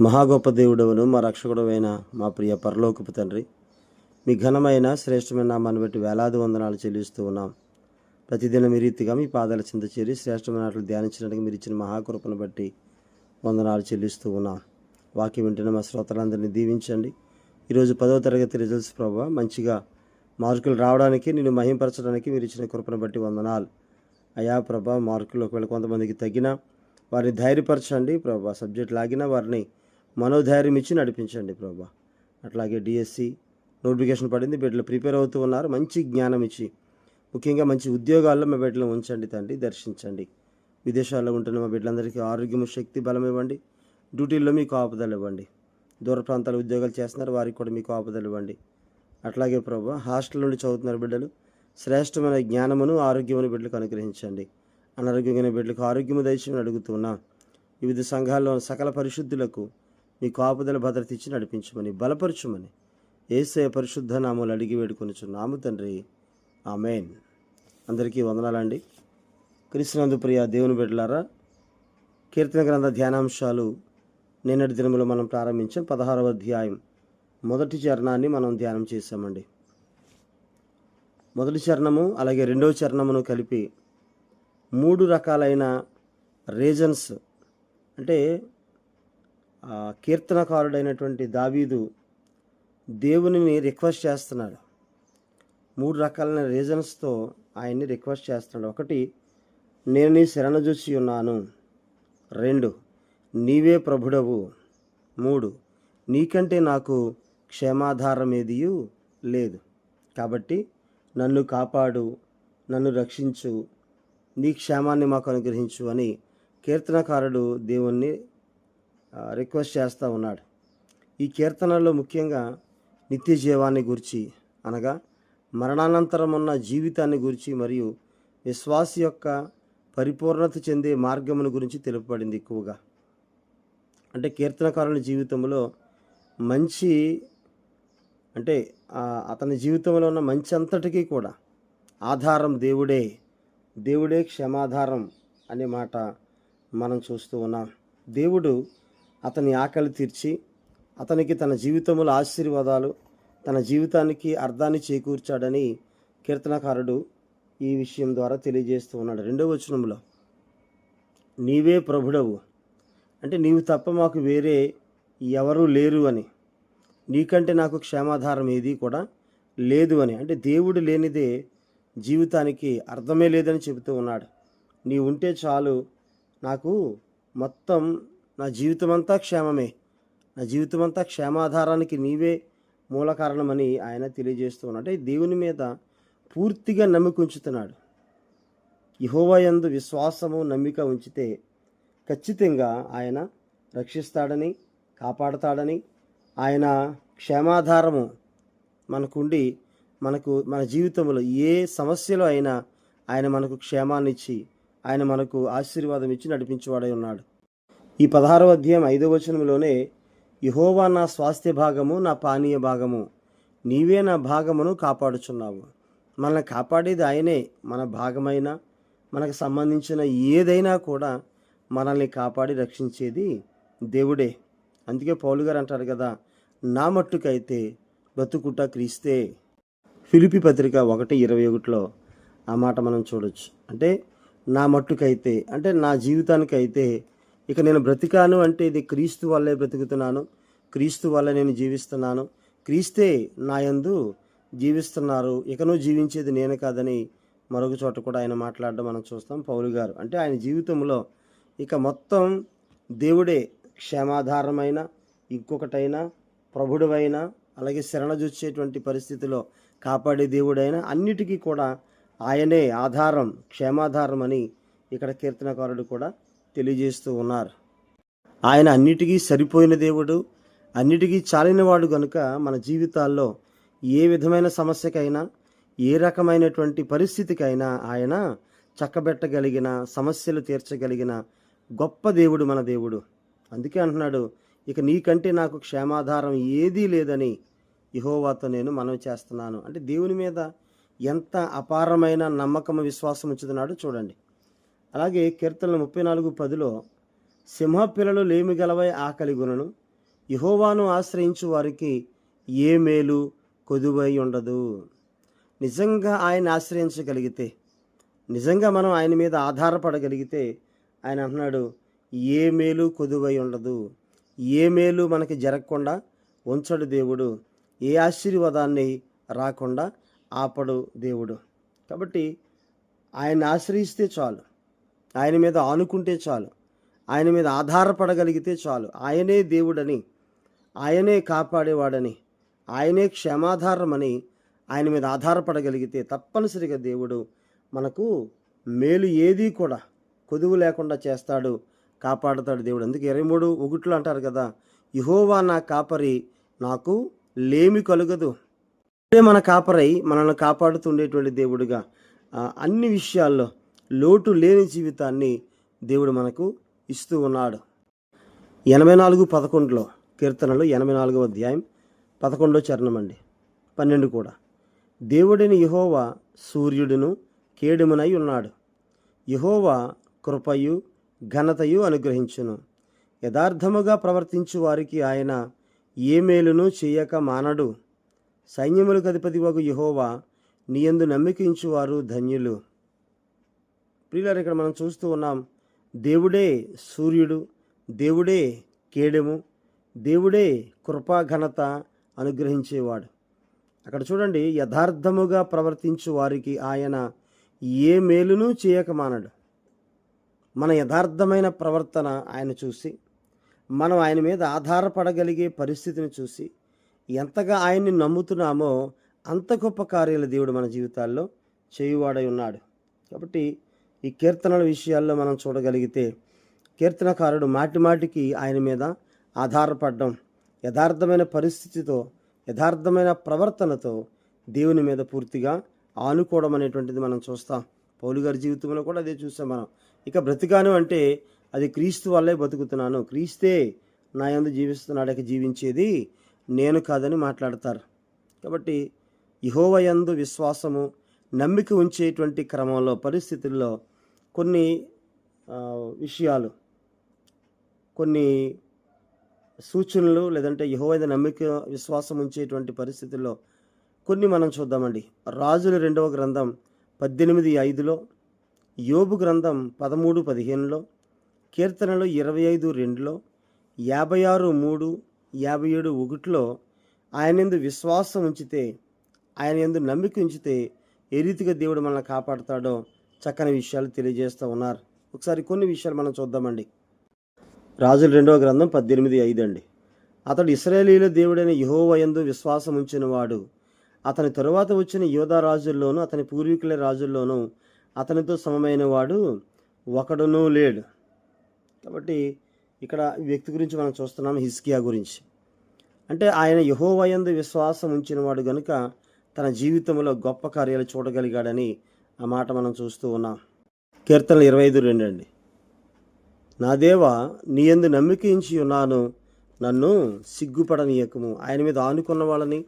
మహాగొప్ప దేవుడవును మా రక్షకుడవైన మా ప్రియ పరలోకపు తండ్రి. మీ ఘనమైన శ్రేష్టమైన నామాన్ని బట్టి వేలాది వందనాలు చెల్లిస్తూ ఉన్నాం. ప్రతిదినం ఈ రీతిగా మీ పాదాల చింత చేరి శ్రేష్టమైన ఆటలు ధ్యానించడానికి మీరు ఇచ్చిన మహాకృపను బట్టి వందనాలు చెల్లిస్తూ ఉన్నాం. వాక్యం వింటున్న మా శ్రోతలందరినీ దీవించండి. ఈరోజు పదవ తరగతి రిజల్ట్స్ ప్రభావ మంచిగా మార్కులు రావడానికి నేను మహింపరచడానికి మీరు ఇచ్చిన కృపను బట్టి వందనాలు. అయా ప్రభా మార్కులు ఒకవేళ కొంతమందికి తగ్గినా వారిని ధైర్యపరచండి. ప్రభా సబ్జెక్ట్ లాగినా వారిని మనోధైర్యం ఇచ్చి నడిపించండి ప్రభా. అట్లాగే డిఎస్సి నోటిఫికేషన్ పడింది బిడ్డలు ప్రిపేర్ అవుతూ ఉన్నారు. మంచి జ్ఞానం ఇచ్చి ముఖ్యంగా మంచి ఉద్యోగాల్లో మా బిడ్డలను ఉంచండి తండ్రి దర్శించండి. విదేశాల్లో ఉంటున్న మా బిడ్డలందరికీ ఆరోగ్యము శక్తి బలం ఇవ్వండి. డ్యూటీల్లో మీకు ఆపదలు ఇవ్వండి. దూర ప్రాంతాల ఉద్యోగాలు చేస్తున్నారు వారికి కూడా మీకు ఆపదలు ఇవ్వండి. అట్లాగే ప్రభు హాస్టల్ నుండి చదువుతున్నారు బిడ్డలు శ్రేష్టమైన జ్ఞానమును ఆరోగ్యమును బిడ్డలకు అనుగ్రహించండి. అనారోగ్యమైన బిడ్డలకు ఆరోగ్యము దయచేయమని అడుగుతున్నా వివిధ సంఘాల్లో సకల పరిశుద్ధులకు మీ కాపుదల భద్రత ఇచ్చి నడిపించమని బలపరచుమని ఏసయ పరిశుద్ధ నామలు అడిగి వేడుకొనిచున్నాము తండ్రి. ఆమెన్. అందరికీ వందనాలండి. క్రీస్తునందు ప్రియ దేవుని బిడ్డలారా కీర్తన గ్రంథ ధ్యానాంశాలు నిన్నటి దినములో మనం ప్రారంభించాం. పదహారవ అధ్యాయం. మొదటి చరణాన్ని మనం ధ్యానం చేశామండి. మొదటి చరణము అలాగే రెండవ చరణమును కలిపి మూడు రకాలైన రీజన్స్ అంటే కీర్తనకారుడైనటువంటి దావీదు దేవునిని రిక్వెస్ట్ చేస్తున్నాడు. మూడు రకాలైన రీజన్స్తో ఆయన్ని రిక్వెస్ట్ చేస్తున్నాడు. ఒకటి నేను నీ శరణ చూసి ఉన్నాను. రెండు నీవే ప్రభుడవు. మూడు నీకంటే నాకు క్షేమాధారం ఏదియు లేదు. కాబట్టి నన్ను కాపాడు నన్ను రక్షించు నీ క్షేమాన్ని మాకు అనుగ్రహించు అని కీర్తనకారుడు దేవుణ్ణి రిక్వెస్ట్ చేస్తూ ఉన్నాడు. ఈ కీర్తనలో ముఖ్యంగా నిత్య జీవాన్ని గురించి అనగా మరణానంతరం ఉన్న జీవితాన్ని గురించి మరియు విశ్వాస యొక్క పరిపూర్ణత చెందే మార్గమును గురించి తెలుపబడింది ఎక్కువగా. అంటే కీర్తనకారుని జీవితంలో మంచి అంటే అతని జీవితంలో ఉన్న మంచి అంతటికీ కూడా ఆధారం దేవుడే దేవుడే క్షమాధారం అనే మాట మనం చూస్తూ ఉన్నాం. దేవుడు అతని ఆకలి తీర్చి అతనికి తన జీవితంలో ఆశీర్వాదాలు తన జీవితానికి అర్థాన్ని చేకూర్చాడని కీర్తనకారుడు ఈ విషయం ద్వారా తెలియజేస్తూ ఉన్నాడు. రెండవ వచనంలో నీవే ప్రభుడవు. అంటే నీవు తప్ప మాకు వేరే ఎవరూ లేరు అని. నీకంటే నాకు క్షేమాధారం ఏది కూడా లేదు అని. అంటే దేవుడు లేనిదే జీవితానికి అర్థమే లేదని చెబుతూ ఉన్నాడు. నీ ఉంటే చాలు నాకు మొత్తం నా జీవితం అంతా క్షేమమే. నా జీవితం అంతా క్షేమాధారానికి నీవే మూల కారణమని ఆయన తెలియజేస్తూ ఉన్నాడు. అంటే దేవుని మీద పూర్తిగా నమ్మిక ఉంచుతున్నాడు. యహోవయందు విశ్వాసము నమ్మిక ఉంచితే ఖచ్చితంగా ఆయన రక్షిస్తాడని కాపాడతాడని ఆయన క్షేమాధారము మనకుండి మనకు మన జీవితంలో ఏ సమస్యలో అయినా ఆయన మనకు క్షేమాన్నిచ్చి ఆయన మనకు ఆశీర్వాదం ఇచ్చి నడిపించేవాడై ఉన్నాడు. ఈ పదహారవ అధ్యాయం ఐదవ వచనంలోనే యహోవా నా స్వాస్థ్య భాగము నా పానీయ భాగము నీవే నా భాగమును కాపాడుచున్నావు. మనల్ని కాపాడేది ఆయనే మన భాగమైన మనకు సంబంధించిన ఏదైనా కూడా మనల్ని కాపాడి రక్షించేది దేవుడే. అందుకే పౌలు గారు అంటారు కదా నా మట్టుకైతే బ్రతుకుట క్రీస్తే. ఫిలిపి పత్రిక ఒకటి ఇరవై ఒకటిలో ఆ మాట మనం చూడొచ్చు. అంటే నా మట్టుకైతే అంటే నా జీవితానికైతే ఇక నేను బ్రతికాను అంటే ఇది క్రీస్తు వల్లే బ్రతుకుతున్నాను. క్రీస్తు వల్ల నేను జీవిస్తున్నాను. క్రీస్తే నా యందు జీవిస్తున్నారు. ఇకను జీవించేది నేను కాదని మరొక చోట కూడా ఆయన మాట్లాడడం మనం చూస్తాం. పౌలు గారు అంటే ఆయన జీవితంలో ఇక మొత్తం దేవుడే క్షేమాధారమైన ఇంకొకటైనా ప్రభుడువైనా అలాగే శరణజొచ్చేటువంటి పరిస్థితిలో కాపాడే దేవుడైనా అన్నిటికీ కూడా ఆయనే ఆధారం క్షేమాధారం అని ఇక్కడ కీర్తనకారుడు కూడా తెలియజేస్తూ ఉన్నారు. ఆయన అన్నిటికీ సరిపోయిన దేవుడు అన్నిటికీ చాలినవాడు గనుక మన జీవితాల్లో ఏ విధమైన సమస్యకైనా ఏ రకమైనటువంటి పరిస్థితికైనా ఆయన చక్కబెట్టగలిగిన సమస్యలు తీర్చగలిగిన గొప్ప దేవుడు మన దేవుడు. అందుకే అంటున్నాడు ఇక నీకంటే నాకు క్షేమాధారం ఏదీ లేదని యహోవాతో నేను మనవి చేస్తున్నాను. అంటే దేవుని మీద ఎంత అపారమైన నమ్మకం విశ్వాసం ఉంచుతున్నాడో చూడండి. అలాగే కీర్తనలు ముప్పై నాలుగు పదిలో సింహ పిల్లలు లేమి గలవై ఆకలి గుణను యహోవాను ఆశ్రయించు వారికి ఏ మేలు కొదువై ఉండదు. నిజంగా ఆయన ఆశ్రయించగలిగితే నిజంగా మనం ఆయన మీద ఆధారపడగలిగితే ఆయన అంటున్నాడు ఏ మేలు కొదువై ఉండదు. ఏ మేలు మనకి జరగకుండా ఉంచడు దేవుడు. ఏ ఆశీర్వాదాన్ని రాకుండా ఆపడు దేవుడు. కాబట్టి ఆయన ఆశ్రయిస్తే చాలు. ఆయన మీద ఆనుకుంటే చాలు. ఆయన మీద ఆధారపడగలిగితే చాలు. ఆయనే దేవుడని ఆయనే కాపాడేవాడని ఆయనే క్షమాధారమని ఆయన మీద ఆధారపడగలిగితే తప్పనిసరిగా దేవుడు మనకు మేలు ఏదీ కూడా కొదువు లేకుండా చేస్తాడు కాపాడుతాడు దేవుడు. అందుకే ఇరవై మూడు ఒకటిలో అంటారు కదా ఇహోవా నా కాపరి నాకు లేమి కలుగదు. మన కాపరై మనల్ని కాపాడుతుండేటువంటి దేవుడుగా. అన్ని విషయాల్లో లోటు లేని జీవితాన్ని దేవుడు మనకు ఇస్తూ ఉన్నాడు. ఎనభై నాలుగు పదకొండులో కీర్తనలు ఎనభై నాలుగవ అధ్యాయం పదకొండో చరణం అండి. పన్నెండు కూడా. దేవుడిని యహోవా సూర్యుడును కేడుమునై ఉన్నాడు. యహోవా కృపయు ఘనతయు అనుగ్రహించును. యథార్థముగా ప్రవర్తించు వారికి ఆయన ఏ మేలును చేయక మానడు. సైన్యములకు అధిపతి వగు యహోవా నీయందు నమ్మికించువారు ధన్యులు. ప్రియులారు ఇక్కడ మనం చూస్తూ ఉన్నాం దేవుడే సూర్యుడు దేవుడే కేడెము దేవుడే కృపాఘనత అనుగ్రహించేవాడు. అక్కడ చూడండి యథార్థముగా ప్రవర్తించు వారికి ఆయన ఏ మేలును చేయక మానడు. మన యథార్థమైన ప్రవర్తన ఆయన చూసి మనం ఆయన మీద ఆధారపడగలిగే పరిస్థితిని చూసి ఎంతగా ఆయన్ని నమ్ముతున్నామో అంత గొప్ప కార్యాలు దేవుడు మన జీవితాల్లో చేయువాడై ఉన్నాడు. కాబట్టి ఈ కీర్తనల విషయాల్లో మనం చూడగలిగితే కీర్తనకారుడు మాటిమాటికి ఆయన మీద ఆధారపడడం యథార్థమైన పరిస్థితితో యథార్థమైన ప్రవర్తనతో దేవుని మీద పూర్తిగా ఆనుకోవడం అనేటువంటిది మనం చూస్తాం. పౌలు గారి జీవితంలో కూడా అదే చూస్తాం మనం. ఇక బ్రతికాను అంటే అది క్రీస్తు వల్లే బతుకుతున్నాను. క్రీస్తే నా యందు జీవిస్తున్నాడు ఇక జీవించేది నేను కాదని మాట్లాడతారు. కాబట్టి యహోవయందు విశ్వాసము నమ్మిక ఉంచేటువంటి క్రమంలో పరిస్థితుల్లో కొన్ని విషయాలు కొన్ని సూచనలు లేదంటే యహోవైన నమ్మిక విశ్వాసం ఉంచేటువంటి పరిస్థితుల్లో కొన్ని మనం చూద్దామండి. రాజుల రెండవ గ్రంథం పద్దెనిమిది ఐదులో యోబు గ్రంథం పదమూడు పదిహేనులో కీర్తనలు ఇరవై ఐదు రెండులో యాభై ఆరు మూడు యాభై ఏడు ఒకటిలో ఆయన ఎందు విశ్వాసం ఉంచితే ఆయన ఎందు నమ్మిక ఉంచితే ఏ రీతిగా దేవుడు మనల్ని కాపాడుతాడో చక్కని విషయాలు తెలియజేస్తూ ఉన్నారు. ఒకసారి కొన్ని విషయాలు మనం చూద్దామండి. రాజుల రెండవ గ్రంథం పద్దెనిమిది ఐదు అండి. అతడు ఇస్రాయేలీల దేవుడైన యహోవయందు విశ్వాసం ఉంచిన వాడు అతని తరువాత వచ్చిన యోధా రాజుల్లోనూ అతని పూర్వీకుల రాజుల్లోనూ అతనితో సమమైన వాడు ఒకడునూ లేడు. కాబట్టి ఇక్కడ వ్యక్తి గురించి మనం చూస్తున్నాం హిస్కియా గురించి. అంటే ఆయన యహోవయందు విశ్వాసం ఉంచినవాడు కనుక గనుక తన జీవితంలో గొప్ప కార్యాలు చూడగలిగాడని ఆ మాట మనం చూస్తూ ఉన్నాం. కీర్తనలు ఇరవై ఐదు రెండు అండి నా దేవా నీ ఎందు నమ్మికించి ఉన్నాను. నన్ను సిగ్గుపడనీయకము. ఆయన మీద ఆనుకున్న వాళ్ళని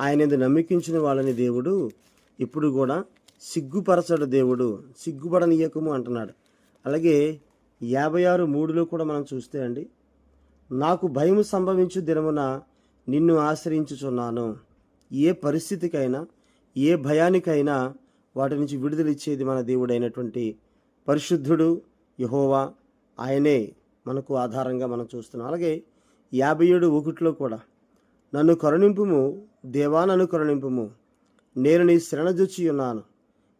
ఆయన ఎందు నమ్మికించిన వాళ్ళని దేవుడు ఇప్పుడు కూడా సిగ్గుపరచడు దేవుడు. సిగ్గుపడనీయకము అంటున్నాడు. అలాగే యాభై ఆరు మూడులో కూడా మనం చూస్తే అండి నాకు భయం సంభవించు దినమున నిన్ను ఆశ్రయించుచున్నాను. ఏ పరిస్థితికైనా ఏ భయానికైనా వాటి నుంచి విడుదలిచ్చేది మన దేవుడైనటువంటి పరిశుద్ధుడు యహోవా. ఆయనే మనకు ఆధారంగా మనం చూస్తున్నాం. అలాగే యాభై ఏడు ఒకటిలో కూడా నన్ను కరుణింపుము దేవా నన్ను కరుణింపుము నేను నీ శరణజొచ్చి ఉన్నాను.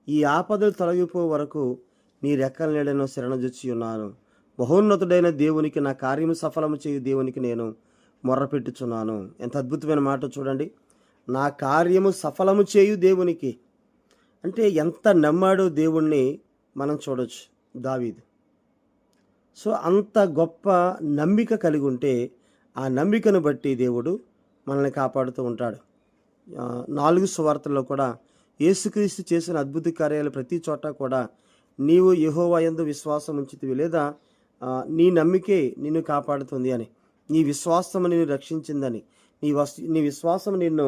ఈ ఆపదలు తొలగిపో వరకు నీ రెక్కల నీడను శరణజొచ్చి ఉన్నాను. మహోన్నతుడైన దేవునికి నా కార్యము సఫలము చేయు దేవునికి నేను మొర్రపెట్టుచున్నాను. ఎంత అద్భుతమైన మాట చూడండి. నా కార్యము సఫలము చేయు దేవునికి అంటే ఎంత నమ్మాడో దేవుణ్ణి మనం చూడవచ్చు దావీదు. సో అంత గొప్ప నమ్మిక కలిగి ఉంటే ఆ నమ్మికను బట్టి దేవుడు మనల్ని కాపాడుతూ ఉంటాడు. నాలుగు సువార్తల్లో కూడా యేసుక్రీస్తు చేసిన అద్భుత కార్యాలు ప్రతి చోట కూడా నీవు యహోవాయందు విశ్వాసం ఉంచితివి లేదా నీ నమ్మికే నిన్ను కాపాడుతుంది అని నీ విశ్వాసం నిన్ను రక్షించిందని నీ వస్ నీ విశ్వాసం నిన్ను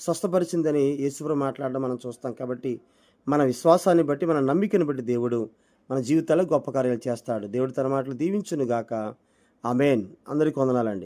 స్వస్థపరిచిందని యేసుప్రభు మాట్లాడడం మనం చూస్తాం కాబట్టి మన విశ్వాసాన్ని బట్టి మన నమ్మికను బట్టి దేవుడు మన జీవితాల్లో గొప్ప కార్యాలు చేస్తాడు. దేవుడు తన మాటలు దీవించును గాక ఆమెన్. అందరికీ వందనాలండి.